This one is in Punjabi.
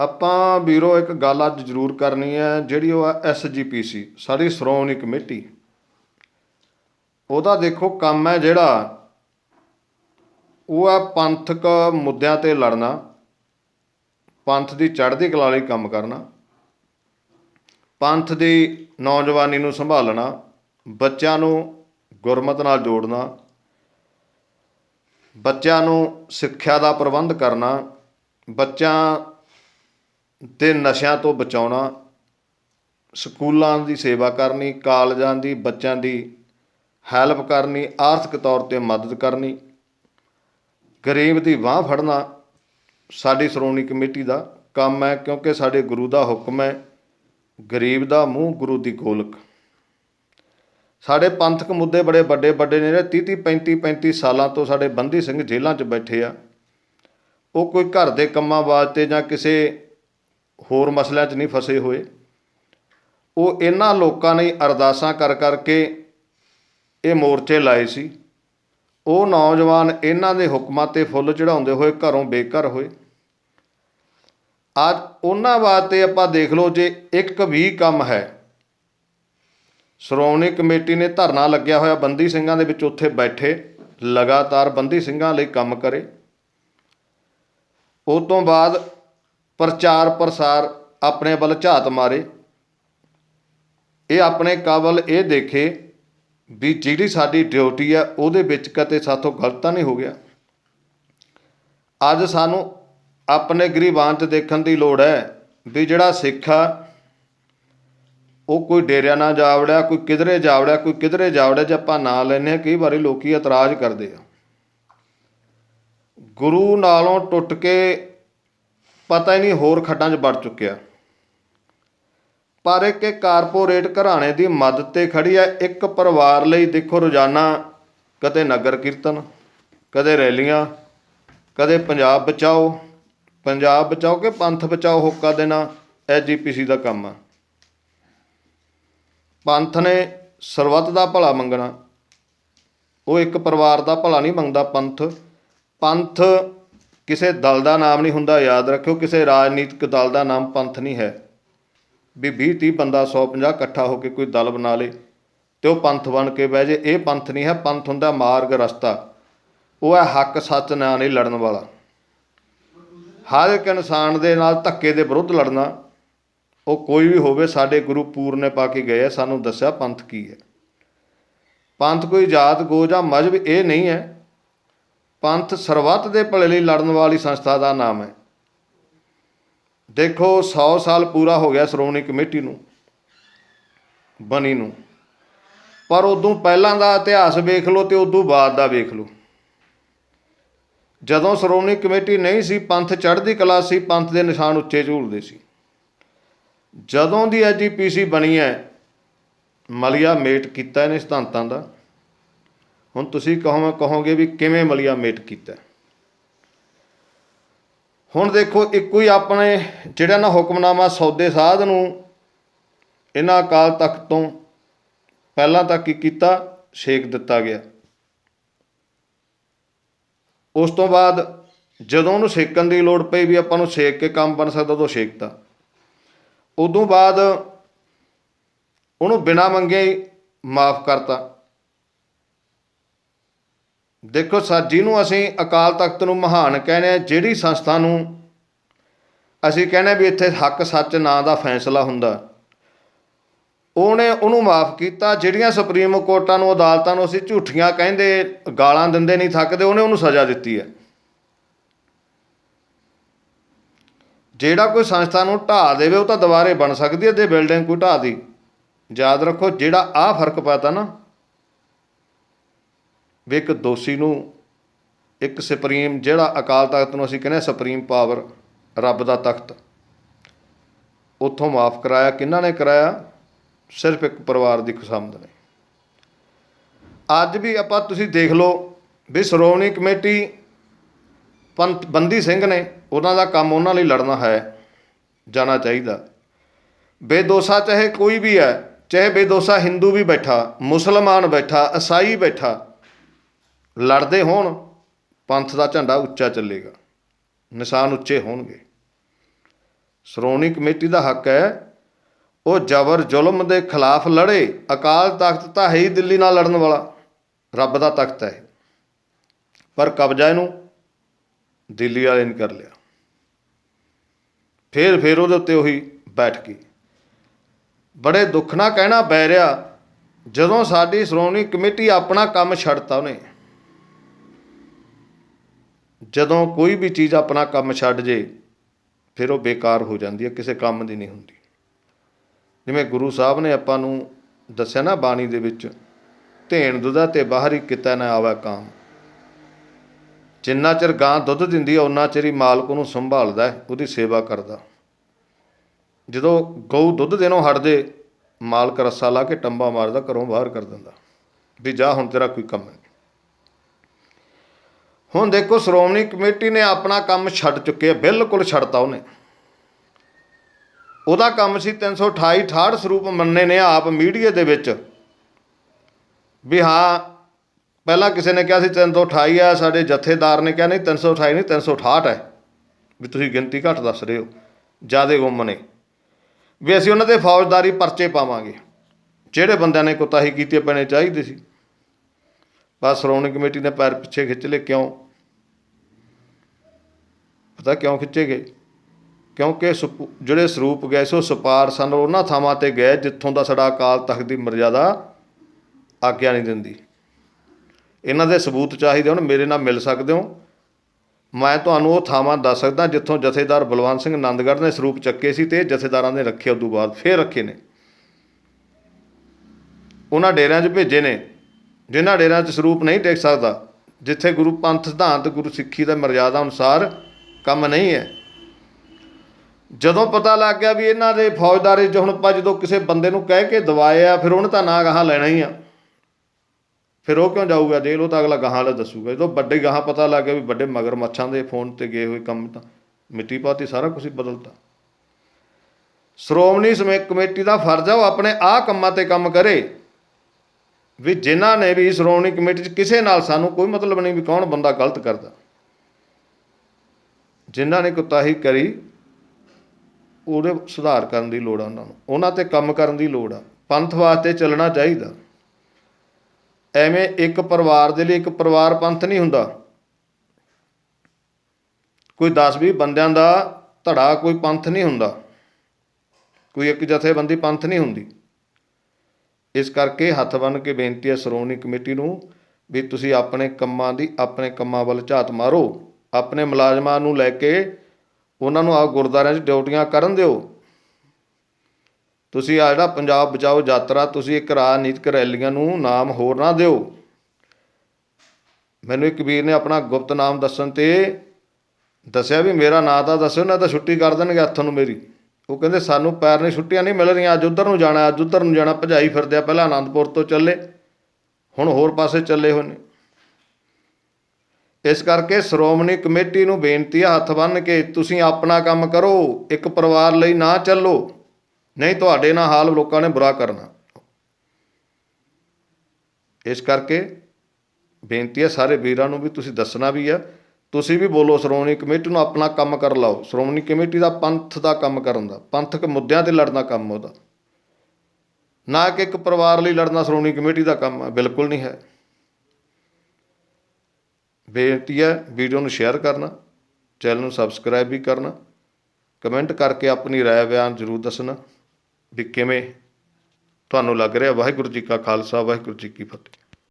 ਆਪਾਂ ਵੀਰੋ ਇੱਕ ਗੱਲ ਅੱਜ ਜ਼ਰੂਰ ਕਰਨੀ ਹੈ, ਜਿਹੜੀ ਉਹ ਹੈ ਐਸਜੀਪੀਸੀ ਸਾਡੀ ਸ਼੍ਰੋਮਣੀ ਕਮੇਟੀ। ਉਹਦਾ ਦੇਖੋ ਕੰਮ ਹੈ ਜਿਹੜਾ, ਉਹ ਹੈ ਪੰਥਕ ਮੁੱਦਿਆਂ ਤੇ ਲੜਨਾ, ਪੰਥ ਦੀ ਚੜ੍ਹਦੀ ਕਲਾ ਲਈ ਕੰਮ ਕਰਨਾ, ਪੰਥ ਦੀ ਨੌਜਵਾਨੀ ਨੂੰ ਸੰਭਾਲਣਾ, ਬੱਚਿਆਂ ਨੂੰ ਗੁਰਮਤ ਨਾਲ ਜੋੜਨਾ, ਬੱਚਿਆਂ ਨੂੰ ਸਿੱਖਿਆ ਦਾ ਪ੍ਰਬੰਧ ਕਰਨਾ, ਬੱਚਿਆਂ ਤੇ ਨਸ਼ਿਆਂ ਤੋਂ ਬਚਾਉਣਾ, ਸਕੂਲਾਂ ਦੀ ਸੇਵਾ ਕਰਨੀ, ਕਾਲਜਾਂ ਦੀ ਬੱਚਿਆਂ ਦੀ ਹੈਲਪ ਕਰਨੀ, ਆਰਥਿਕ ਤੌਰ ਤੇ ਮਦਦ ਕਰਨੀ, ਗਰੀਬ ਦੀ ਬਾਹ ਫੜਨਾ, ਸਾਡੀ ਸ਼੍ਰੋਮਣੀ ਕਮੇਟੀ ਦਾ ਕੰਮ ਹੈ ਕਿਉਂਕਿ ਸਾਡੇ ਗੁਰੂ ਦਾ ਹੁਕਮ ਹੈ, ਗਰੀਬ ਦਾ ਮੂੰਹ ਗੁਰੂ ਦੀ ਗੋਲਕ। ਸਾਡੇ ਪੰਥਕ ਮੁੱਦੇ ਬੜੇ ਵੱਡੇ ਵੱਡੇ ਨੇ 30 30 35 35 ਸਾਲਾਂ ਤੋਂ ਸਾਡੇ ਬੰਦੀ ਸਿੰਘ ਜੇਲ੍ਹਾਂ 'ਚ ਬੈਠੇ ਆ। ਉਹ ਕੋਈ ਘਰ ਦੇ ਕੰਮਾਂ ਵਾਸਤੇ ਜਾਂ ਕਿਸੇ ਹੋਰ ਮਸਲਿਆਂ 'ਚ ਨਹੀਂ ਫਸੇ ਹੋਏ। ਉਹ ਇਹਨਾਂ ਲੋਕਾਂ ਨੇ ਅਰਦਾਸਾਂ ਕਰ ਕਰਕੇ ਇਹ ਮੋਰਚੇ ਲਾਏ ਸੀ। ਉਹ ਨੌਜਵਾਨ ਇਹਨਾਂ ਦੇ ਹੁਕਮਾਂ ਤੇ ਫੁੱਲ ਚੜਾਉਂਦੇ ਹੋਏ ਘਰੋਂ ਬੇਘਰ ਹੋਏ। ਅੱਜ ਉਹਨਾਂ ਵਾਸਤੇ ਆਪਾਂ ਦੇਖ ਲਓ ਜੇ ਇੱਕ ਵੀ ਕੰਮ ਹੈ। ਸ਼੍ਰੋਮਣੀ ਕਮੇਟੀ ਨੇ ਧਰਨਾ ਲੱਗਿਆ ਹੋਇਆ ਬੰਦੀ ਸਿੰਘਾਂ ਦੇ ਵਿੱਚ ਉੱਥੇ ਬੈਠੇ, ਲਗਾਤਾਰ ਬੰਦੀ ਸਿੰਘਾਂ ਲਈ ਕੰਮ ਕਰੇ। ਉਸ ਤੋਂ ਬਾਅਦ ਪ੍ਰਚਾਰ ਪ੍ਰਸਾਰ ਆਪਣੇ ਵੱਲ ਝਾਤ ਮਾਰੇ। ਇਹ ਆਪਣੇ ਕਾਬਲ ਇਹ ਦੇਖੇ ਵੀ ਜਿਹੜੀ ਸਾਡੀ ਡਿਊਟੀ ਆ ਉਹਦੇ ਵਿੱਚ ਕਦੇ ਸਾਥੋਂ ਗਲਤ ਤਾਂ ਨਹੀਂ ਹੋ ਗਿਆ। ਅੱਜ ਸਾਨੂੰ ਆਪਣੇ ਗਰੀਬਾਂ 'ਚ ਦੇਖਣ ਦੀ ਲੋੜ ਹੈ ਵੀ ਜਿਹੜਾ ਸਿੱਖ ਆ, ਉਹ ਕੋਈ ਡੇਰਿਆਂ ਨਾ ਜਾਵੜਿਆ, ਕੋਈ ਕਿਧਰੇ ਜਾਵੜਿਆ, ਕੋਈ ਕਿਧਰੇ ਜਾਵੜਿਆ ਜੇ ਆਪਾਂ ਨਾਂ ਲੈਨੇ ਆ ਕਈ ਵਾਰੀ ਲੋਕੀ ਇਤਰਾਜ਼ ਕਰਦੇ ਆ। ਗੁਰੂ ਨਾਲੋਂ ਟੁੱਟ ਕੇ ਪਤਾ ਹੀ ਨਹੀਂ ਹੋਰ ਖੱਡਾਂ 'ਚ ਵੜ ਚੁੱਕਿਆ। ਪਰ ਇੱਕ ਕਾਰਪੋਰੇਟ ਘਰਾਣੇ ਦੀ ਮਦਦ ਤੇ ਖੜੀ ਹੈ ਇੱਕ ਪਰਿਵਾਰ ਲਈ ਦੇਖੋ ਰੋਜ਼ਾਨਾ, ਕਦੇ ਨਗਰ ਕੀਰਤਨ, ਕਦੇ ਰੈਲੀਆਂ, ਕਦੇ ਪੰਜਾਬ ਬਚਾਓ ਪੰਜਾਬ ਬਚਾਓ ਕਿ ਪੰਥ ਬਚਾਓ ਹੋਕਾ ਦੇਣਾ ਐਸਜੀਪੀਸੀ ਦਾ ਕੰਮ ਆ। ਪੰਥ ਨੇ ਸਰਬੱਤ ਦਾ ਭਲਾ ਮੰਗਣਾ, ਉਹ ਇੱਕ ਪਰਿਵਾਰ ਦਾ ਭਲਾ ਨਹੀਂ ਮੰਗਦਾ ਪੰਥ। ਪੰਥ ਕਿਸੇ ਦਲ ਦਾ ਨਾਮ ਨਹੀਂ ਹੁੰਦਾ, ਯਾਦ ਰੱਖਿਓ, ਕਿਸੇ ਰਾਜਨੀਤਿਕ ਦਲ ਦਾ ਨਾਮ ਪੰਥ ਨਹੀਂ ਹੈ। ਵੀ 20 30 ਬੰਦਾ 150 ਇਕੱਠਾ ਹੋ ਕੇ ਕੋਈ ਦਲ ਬਣਾ ਲੇ ਤੇ ਉਹ ਪੰਥ ਬਣ ਕੇ ਬਹਿ ਜੇ। ਇਹ ਪੰਥ ਨਹੀਂ ਹੈ, ਪੰਥ ਹੁੰਦਾ ਮਾਰਗ ਰਸਤਾ। ਉਹ ਹੈ ਹੱਕ, ਸੱਚ ਨਾਲ ਨਹੀਂ ਲੜਨ ਵਾਲਾ। ਹਰ ਇੱਕ ਇਨਸਾਨ ਦੇ ਨਾਲ ਧੱਕੇ ਦੇ ਵਿਰੁੱਧ ਲੜਨਾ, ਉਹ ਕੋਈ ਵੀ ਹੋਵੇ, ਸਾਡੇ ਗੁਰੂ ਪੂਰਨੇ ਪਾ ਕੇ ਗਏ ਆ, ਸਾਨੂੰ ਦੱਸਿਆ ਪੰਥ ਕੀ ਹੈ। ਪੰਥ ਕੋਈ ਜਾਤ ਗੋ ਜਾਂ ਮਜ਼ਹਬ ਇਹ ਨਹੀਂ ਹੈ ਪੰਥ ਸਰਬੱਤ ਦੇ ਭਲੇ ਲਈ ਲੜਨ ਵਾਲੀ ਸੰਸਥਾ ਦਾ ਨਾਮ ਹੈ। ਦੇਖੋ 100 ਸਾਲ ਪੂਰਾ ਹੋ ਗਿਆ ਸ਼੍ਰੋਮਣੀ ਕਮੇਟੀ ਨੂੰ, ਬਣੀ ਨੂੰ। ਪਰ ਉਦੋਂ ਪਹਿਲਾਂ ਦਾ ਇਤਿਹਾਸ ਵੇਖ ਲਓ ਤੇ ਉਦੋਂ ਬਾਅਦ ਦਾ ਵੇਖ ਲਓ। ਜਦੋਂ ਸ਼੍ਰੋਮਣੀ ਕਮੇਟੀ ਨਹੀਂ ਸੀ, ਪੰਥ ਚੜ੍ਹਦੀ ਕਲਾ ਸੀ, ਪੰਥ ਦੇ ਨਿਸ਼ਾਨ ਉੱਚੇ ਝੂਲਦੇ ਸੀ। ਜਦੋਂ ਦੀ ਐਜੀਪੀਸੀ ਬਣੀ ਹੈ, ਮਲੀਆ ਮੇਟ ਕੀਤਾ ਇਹਨੇ ਸਿਧਾਂਤਾਂ ਦਾ। ਹੁਣ ਤੁਸੀਂ ਕਹੋ ਕਹੋਗੇ ਵੀ ਕਿਵੇਂ ਮਲੀਆ ਮੇਟ ਕੀਤਾ? ਹੁਣ ਦੇਖੋ, ਇੱਕੋ ਹੀ ਆਪਣੇ ਜਿਹੜਾ ਨਾ ਹੁਕਮਨਾਮਾ ਸੌਦੇ ਸਾਧ ਨੂੰ ਇਹਨਾਂ ਅਕਾਲ ਤਖਤ ਤੋਂ ਪਹਿਲਾਂ ਤੱਕ ਕੀ ਕੀਤਾ, ਛੇਕ ਦਿੱਤਾ ਗਿਆ। ਉਸ ਤੋਂ ਬਾਅਦ ਜਦੋਂ ਉਹਨੂੰ ਛੇਕਣ ਦੀ ਲੋੜ ਪਈ ਵੀ ਆਪਾਂ ਨੂੰ ਛੇਕ ਕੇ ਕੰਮ ਬਣ ਸਕਦਾ, ਉਦੋਂ ਛੇਕਤਾ। ਉਦੋਂ ਬਾਅਦ ਉਹਨੂੰ ਬਿਨਾਂ ਮੰਗੇ ਹੀ ਮਾਫ ਕਰਤਾ। ਦੇਖੋ ਸਰ ਜਿਹਨੂੰ ਅਸੀਂ ਅਕਾਲ ਤਖਤ ਨੂੰ ਮਹਾਨ ਕਹਿੰਦੇ ਆ ਜਿਹੜੀ ਸੰਸਥਾ ਨੂੰ ਅਸੀਂ ਕਹਿੰਦੇ ਵੀ ਇੱਥੇ ਹੱਕ, ਸੱਚ, ਨਾਂ ਦਾ ਫੈਸਲਾ ਹੁੰਦਾ। ਉਹਨੇ ਉਹਨੂੰ ਮਾਫ ਕੀਤਾ। ਜਿਹੜੀਆਂ ਸੁਪਰੀਮ ਕੋਰਟਾਂ ਨੂੰ, ਅਦਾਲਤਾਂ ਨੂੰ ਅਸੀਂ ਝੂਠੀਆਂ ਕਹਿੰਦੇ, ਗਾਲਾਂ ਦਿੰਦੇ ਨਹੀਂ, ਥੱਕਦੇ, ਉਹਨੇ ਉਹਨੂੰ ਸਜ਼ਾ ਦਿੱਤੀ ਹੈ। ਜਿਹੜਾ ਕੋਈ ਸੰਸਥਾ ਨੂੰ ਢਾਹ ਦੇਵੇ, ਉਹ ਤਾਂ ਦੁਬਾਰੇ ਬਣ ਸਕਦੀ ਹੈ ਜੇ ਬਿਲਡਿੰਗ ਕੋਈ ਢਾਹ ਦੀ। ਯਾਦ ਰੱਖੋ, ਜਿਹੜਾ ਆ ਫ਼ਰਕ ਪਾਤਾ ਨਾ ਵੀ ਇੱਕ ਦੋਸ਼ੀ ਨੂੰ ਇੱਕ ਸੁਪਰੀਮ, ਜਿਹੜਾ ਅਕਾਲ ਤਖਤ ਨੂੰ ਅਸੀਂ ਕਹਿੰਦੇ ਸੁਪਰੀਮ ਪਾਵਰ, ਰੱਬ ਦਾ ਤਖਤ, ਉੱਥੋਂ ਮਾਫ ਕਰਾਇਆ। ਕਿਹਨਾਂ ਨੇ ਕਰਾਇਆ? ਸਿਰਫ ਇੱਕ ਪਰਿਵਾਰ ਦੀ ਖੁਸ਼ਾਮਦ ਨੇ। ਅੱਜ ਵੀ ਆਪਾਂ ਤੁਸੀਂ ਦੇਖ ਲਓ ਵੀ ਸ਼੍ਰੋਮਣੀ ਕਮੇਟੀ ਪੰਥ ਬੰਦੀ ਸਿੰਘ ਨੇ, ਉਹਨਾਂ ਦਾ ਕੰਮ ਉਹਨਾਂ ਲਈ ਲੜਨਾ ਹੈ, ਜਾਣਾ ਚਾਹੀਦਾ। ਬੇਦੋਸਾ ਚਾਹੇ ਕੋਈ ਵੀ ਹੈ, ਚਾਹੇ ਬੇਦੋਸਾ ਹਿੰਦੂ ਵੀ ਬੈਠਾ, ਮੁਸਲਮਾਨ ਬੈਠਾ ਈਸਾਈ ਬੈਠਾ ਲੜਦੇ ਹੋਣ, ਪੰਥ ਦਾ ਝੰਡਾ ਉੱਚਾ ਚੱਲੇਗਾ, ਨਿਸ਼ਾਨ ਉੱਚੇ ਹੋਣਗੇ। ਸ਼੍ਰੋਮਣੀ ਕਮੇਟੀ ਦਾ ਹੱਕ ਹੈ, ਉਹ ਜ਼ਬਰ ਜ਼ੁਲਮ ਦੇ ਖਿਲਾਫ ਲੜੇ, ਅਕਾਲ ਤਖਤ ਤਾਂ ਹੈ ਹੀ ਦਿੱਲੀ ਨਾਲ ਲੜਨ ਵਾਲਾ, ਰੱਬ ਦਾ ਤਖਤ ਹੈ। ਪਰ ਕਬਜ਼ਾ ਇਹਨੂੰ ਦਿੱਲੀ ਵਾਲੇ ਨੇ ਕਰ ਲਿਆ। ਫੇਰ ਫੇਰ ਉਹਦੇ ਉੱਤੇ ਉਹੀ ਬੈਠ ਗਈ। ਬੜੇ ਦੁੱਖ ਨਾਲ ਕਹਿਣਾ ਪੈ ਰਿਹਾ, ਜਦੋਂ ਸਾਡੀ ਸ਼੍ਰੋਮਣੀ ਕਮੇਟੀ ਆਪਣਾ ਕੰਮ ਛੱਡਤਾ ਉਹਨੇ ਜਦੋਂ ਕੋਈ ਵੀ ਚੀਜ਼ ਆਪਣਾ ਕੰਮ ਛੱਡ ਜੇ, ਫਿਰ ਉਹ ਬੇਕਾਰ ਹੋ ਜਾਂਦੀ ਹੈ, ਕਿਸੇ ਕੰਮ ਦੀ ਨਹੀਂ ਹੁੰਦੀ। ਜਿਵੇਂ ਗੁਰੂ ਸਾਹਿਬ ਨੇ ਆਪਾਂ ਨੂੰ ਦੱਸਿਆ ਨਾ ਬਾਣੀ ਦੇ ਵਿੱਚ, ਧੇਣ ਦੁੱਧਾ ਤੇ ਬਾਹਰੀ ਕਿਤਾ ਨਾ ਆਵੇ ਕਾਮ। ਜਿੰਨਾ ਚਿਰ ਗਾਂ ਦੁੱਧ ਦਿੰਦੀ ਹੈ ਉਨਾ ਚਿਰ ਹੀ ਮਾਲਕ ਉਹਨੂੰ ਸੰਭਾਲਦਾ ਹੈ, ਉਹਦੀ ਸੇਵਾ ਕਰਦਾ। ਜਦੋਂ ਗਊ ਦੁੱਧ ਦੇਣੋਂ ਹਟ ਜੇ ਮਾਲਕ ਰੱਸਾ ਲਾ ਕੇ ਟੰਬਾ ਮਾਰਦਾ, ਘਰੋਂ ਬਾਹਰ ਕਰ ਦਿੰਦਾ, ਵੀ ਜਾ ਹੁਣ ਤੇਰਾ ਕੋਈ ਕੰਮ ਨਹੀਂ ਹੁਣ ਦੇਖੋ, ਸ਼੍ਰੋਮਣੀ ਕਮੇਟੀ ਨੇ ਆਪਣਾ ਕੰਮ ਛੱਡ ਚੁੱਕੇ ਆ, ਬਿਲਕੁਲ ਛੱਡਤਾ ਉਹਨੇ। ਉਹਦਾ ਕੰਮ ਸੀ 328 68 ਸਰੂਪ ਮੰਨੇ ਨੇ ਆਪ ਮੀਡੀਆ ਦੇ ਵਿੱਚ। ਵੀ ਹਾਂ, ਪਹਿਲਾਂ ਕਿਸੇ ਨੇ ਕਿਹਾ ਸੀ 328 ਹੈ ਸਾਡੇ ਜਥੇਦਾਰ ਨੇ ਕਿਹਾ ਨਹੀਂ 328 ਨਹੀਂ 368 ਹੈ ਵੀ ਤੁਸੀਂ ਗਿਣਤੀ ਘੱਟ ਦੱਸ ਰਹੇ ਹੋ, ਜਿਆਦੇ ਗੁੰਮ ਨੇ। ਵੀ ਅਸੀਂ ਉਹਨਾਂ ਦੇ ਫੌਜਦਾਰੀ ਪਰਚੇ ਪਾਵਾਂਗੇ। ਜਿਹੜੇ ਬੰਦਿਆਂ ਨੇ ਕੁਤਾਹੀ ਕੀਤੀ ਪੈਣੇ ਚਾਹੀਦੇ ਸੀ। ਬਸ ਸ਼੍ਰੋਮਣੀ ਕਮੇਟੀ ਨੇ ਪੈਰ ਪਿੱਛੇ ਖਿੱਚ ਲਏ, ਕਿਉਂ? ਪਤਾ ਕਿਉਂ ਖਿੱਚੇ ਗਏ? ਕਿਉਂਕਿ ਸਪੂ- ਜਿਹੜੇ ਸਰੂਪ ਗਏ ਸੀ, ਉਹ ਸਪਾਰ ਸਨ ਉਹਨਾਂ ਥਾਵਾਂ ਤੇ ਗਏ ਜਿੱਥੋਂ ਦਾ ਸਾਡਾ ਅਕਾਲ ਤਖਤ ਦੀ ਮਰਜ਼ਾਦਾ ਆਗਿਆ ਨਹੀਂ ਦਿੰਦੀ। ਇਹਨਾਂ ਦੇ ਸਬੂਤ ਚਾਹੀਦੇ ਹੁਣ, ਮੇਰੇ ਨਾਲ ਮਿਲ ਸਕਦੇ ਹੋ? ਮੈਂ ਤੁਹਾਨੂੰ ਉਹ ਥਾਵਾਂ ਦੱਸ ਸਕਦਾ ਜਿੱਥੋਂ ਜਥੇਦਾਰ ਬਲਵੰਤ ਸਿੰਘ ਆਨੰਦਗੜ੍ਹ ਨੇ ਸਰੂਪ ਚੱਕੇ ਸੀ ਤੇ ਜਥੇਦਾਰਾਂ ਨੇ ਰੱਖੇ ਉਦੋਂ ਬਾਅਦ ਫੇਰ ਰੱਖੇ ਨੇ। ਉਹਨਾਂ ਡੇਰਿਆਂ 'ਚ ਭੇਜੇ ਨੇ। ਜਿਨ੍ਹਾਂ ਡੇਰਿਆਂ 'ਚ ਸਰੂਪ ਨਹੀਂ ਟਿਕ ਸਕਦਾ, ਜਿੱਥੇ ਗੁਰੂ ਪੰਥ ਸਿਧਾਂਤ, ਗੁਰੂ ਸਿੱਖੀ ਦਾ ਮਰਜ਼ਾਦਾ ਅਨੁਸਾਰ ਕੰਮ ਨਹੀਂ ਹੈ। ਜਦੋਂ ਪਤਾ ਲੱਗ ਗਿਆ ਵੀ ਇਹਨਾਂ ਦੇ ਫੌਜਦਾਰੀ 'ਚ ਹੁਣ ਆਪਾਂ ਜਦੋਂ ਕਿਸੇ ਬੰਦੇ ਨੂੰ ਕਹਿ ਕੇ ਦਵਾਏ ਆ, ਫਿਰ ਉਹਨੇ ਤਾਂ ਨਾ ਗਾਹਾਂ ਲੈਣਾ ਹੀ ਆ। ਫਿਰ ਉਹ ਕਿਉਂ ਜਾਊਗਾ ਜੇਲ੍ਹ? ਉਹ ਤਾਂ ਅਗਲਾ ਗਾਹਾਂ ਵਾਲਾ ਦੱਸੂਗਾ। ਜਦੋਂ ਵੱਡੇ ਗਾਹਾਂ ਪਤਾ ਲੱਗ ਗਿਆ ਵੀ ਵੱਡੇ ਮਗਰ ਮੱਛਾਂ ਦੇ ਫੋਨ ਤੇ ਗਏ ਹੋਏ ਕੰਮ ਤਾਂ ਮਿੱਟੀ ਪਾਤੀ, ਸਾਰਾ ਕੁਝ ਹੀ ਬਦਲਤਾ। ਸ਼੍ਰੋਮਣੀ ਸਮੇ ਕਮੇਟੀ ਦਾ ਫਰਜ਼ ਆ, ਉਹ ਆਪਣੇ ਆਹ ਕੰਮਾਂ ਤੇ ਕੰਮ ਕਰੇ। ਵੀ ਜਿਨ੍ਹਾਂ ਨੇ ਵੀ ਸ਼੍ਰੋਮਣੀ ਕਮੇਟੀ 'ਚ ਕਿਸੇ ਨਾਲ ਸਾਨੂੰ ਕੋਈ ਮਤਲਬ ਨਹੀਂ ਵੀ ਕੌਣ ਬੰਦਾ ਗਲਤ ਕਰਦਾ। ਜਿਨ੍ਹਾਂ ਨੇ ਕੁਤਾਹੀ ਕਰੀ, ਉਹਦੇ ਸੁਧਾਰ ਕਰਨ ਦੀ ਲੋੜ ਆ ਉਹਨਾਂ ਨੂੰ। ਉਹਨਾਂ ਤੇ ਕੰਮ ਕਰਨ ਦੀ ਲੋੜ ਆ। ਪੰਥ ਵਾਸਤੇ ਚੱਲਣਾ ਚਾਹੀਦਾ। ਐਵੇਂ ਇੱਕ ਪਰਿਵਾਰ ਦੇ ਲਈ ਇੱਕ ਪਰਿਵਾਰ ਪੰਥ ਨਹੀਂ ਹੁੰਦਾ। ਕੋਈ 10-20 ਬੰਦਿਆਂ ਦਾ ਧੜਾ ਕੋਈ ਪੰਥ ਨਹੀਂ ਹੁੰਦਾ। ਕੋਈ ਇੱਕ ਜਥੇਬੰਦੀ ਪੰਥ ਨਹੀਂ ਹੁੰਦੀ। ਇਸ ਕਰਕੇ ਹੱਥ ਬੰਨ ਕੇ ਬੇਨਤੀ ਹੈ ਸ਼੍ਰੋਮਣੀ ਕਮੇਟੀ ਨੂੰ ਵੀ ਤੁਸੀਂ ਆਪਣੇ ਕੰਮਾਂ ਦੀ, ਆਪਣੇ ਕੰਮਾਂ ਵੱਲ ਝਾਤ ਮਾਰੋ। ਆਪਣੇ ਮੁਲਾਜ਼ਮਾਂ ਨੂੰ ਲੈ ਕੇ ਉਹਨਾਂ ਨੂੰ ਆ ਗੁਰਦੁਆਰਿਆਂ 'ਚ ਡਿਊਟੀਆਂ ਕਰਨ ਦਿਓ। ਤੁਸੀਂ ਆ ਜਿਹੜਾ ਪੰਜਾਬ ਬਚਾਓ ਯਾਤਰਾ, ਤੁਸੀਂ ਇੱਕ ਰਾਜਨੀਤਿਕ ਰੈਲੀਆਂ ਨੂੰ ਨਾਮ ਹੋਰ ਨਾ ਦਿਓ। ਮੈਨੂੰ ਇੱਕ ਵੀਰ ਨੇ ਆਪਣਾ ਗੁਪਤ ਨਾਮ ਦੱਸਣ ਤੇ ਦੱਸਿਆ ਵੀ ਮੇਰਾ ਨਾਂ ਤਾਂ ਦੱਸਿਓ ਨਾ ਤਾਂ ਛੁੱਟੀ ਕਰ ਦੇਣਗੇ ਹੱਥੋਂ ਨੂੰ ਮੇਰੀ। ਉਹ ਕਹਿੰਦੇ ਸਾਨੂੰ ਪੈਰ ਨਹੀਂ ਛੁੱਟੀਆਂ ਨਹੀਂ ਮਿਲ ਰਹੀਆਂ, ਅੱਜ ਉੱਧਰ ਨੂੰ ਜਾਣਾ, ਅੱਜ ਉੱਧਰ ਨੂੰ ਜਾਣਾ, ਭਜਾਈ ਫਿਰਦੇ ਆ, ਪਹਿਲਾਂ ਆਨੰਦਪੁਰ ਤੋਂ ਚੱਲੇ, ਹੁਣ ਹੋਰ ਪਾਸੇ ਚੱਲੇ ਹੋਏ ਨੇ। ਇਸ ਕਰਕੇ ਸ਼੍ਰੋਮਣੀ ਕਮੇਟੀ ਨੂੰ ਬੇਨਤੀ ਆ, ਹੱਥ ਬੰਨ੍ਹ ਕੇ ਤੁਸੀਂ ਆਪਣਾ ਕੰਮ ਕਰੋ, ਇੱਕ ਪਰਿਵਾਰ ਲਈ ਨਾ ਚੱਲੋ, ਨਹੀਂ ਤੁਹਾਡੇ ਨਾਲ ਹਾਲ ਲੋਕਾਂ ਨੇ ਬੁਰਾ ਕਰਨਾ। ਇਸ ਕਰਕੇ ਬੇਨਤੀ ਹੈ ਸਾਰੇ ਵੀਰਾਂ ਨੂੰ ਵੀ ਤੁਸੀਂ ਦੱਸਣਾ ਵੀ ਆ ਤੁਸੀਂ ਵੀ ਬੋਲੋ, ਸ਼੍ਰੋਮਣੀ ਕਮੇਟੀ ਨੂੰ ਆਪਣਾ ਕੰਮ ਕਰ ਲਾਓ। ਸ਼੍ਰੋਮਣੀ ਕਮੇਟੀ ਦਾ ਪੰਥ ਦਾ ਕੰਮ ਕਰਨ ਦਾ ਪੰਥਕ ਮੁੱਦਿਆਂ ਤੇ ਲੜਨਾ ਕੰਮ ਉਹਦਾ। ਨਾ ਕਿ ਇੱਕ ਪਰਿਵਾਰ ਲਈ ਲੜਨਾ ਸ਼੍ਰੋਮਣੀ ਕਮੇਟੀ ਦਾ ਕੰਮ ਹੈ ਬਿਲਕੁਲ ਨਹੀਂ ਹੈ। ਬੇਨਤੀ ਹੈ, ਵੀਡੀਓ ਨੂੰ ਸ਼ੇਅਰ ਕਰਨਾ, ਚੈਨਲ ਨੂੰ ਸਬਸਕ੍ਰਾਈਬ ਵੀ ਕਰਨਾ, ਕਮੈਂਟ ਕਰਕੇ ਆਪਣੀ ਰਾਏ ਬਿਆਨ ਜ਼ਰੂਰ ਦੱਸਣਾ ਵੀ ਕਿਵੇਂ ਤੁਹਾਨੂੰ ਲੱਗ ਰਿਹਾ। ਵਾਹਿਗੁਰੂ ਜੀ ਕਾ ਖਾਲਸਾ, ਵਾਹਿਗੁਰੂ ਜੀ ਕੀ ਫਤਿਹ।